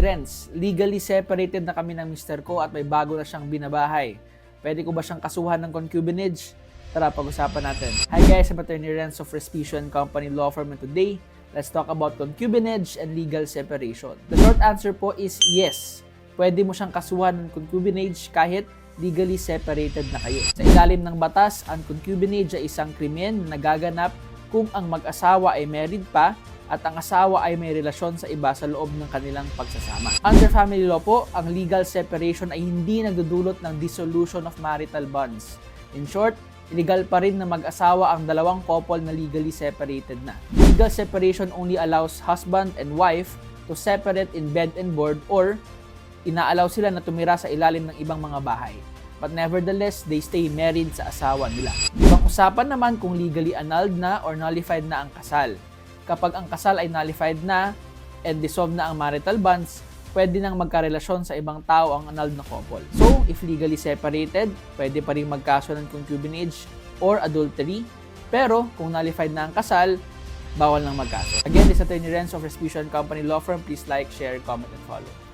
Renz, legally separated na kami ng mister ko at may bago na siyang binabahay. Pwede ko ba siyang kasuhan ng concubinage? Tara, pag-usapan natin. Hi guys, I'm Attorney Renz of Respicio Company Law Firm and today, let's talk about concubinage and legal separation. The short answer po is yes. Pwede mo siyang kasuhan ng concubinage kahit legally separated na kayo. Sa ilalim ng batas, ang concubinage ay isang krimen na nagaganap kung ang mag-asawa ay married pa at ang asawa ay may relasyon sa iba sa loob ng kanilang pagsasama. Under family law po, ang legal separation ay hindi nagdudulot ng dissolution of marital bonds. In short, illegal pa rin na mag-asawa ang dalawang couple na legally separated na. Legal separation only allows husband and wife to separate in bed and board or inaalaw sila na tumira sa ilalim ng ibang mga bahay. But nevertheless, they stay married sa asawa nila. Ibang usapan naman kung legally annulled na or nullified na ang kasal. Kapag ang kasal ay nullified na and dissolved na ang marital bonds, pwede nang magkarelasyon sa ibang tao ang annulled na couple. So, if legally separated, pwede pa rin magkaso ng concubinage or adultery. Pero, kung nullified na ang kasal, bawal nang magkaso. Again, this is Attorney Renz of Respicio Company Law Firm. Please like, share, comment, and follow.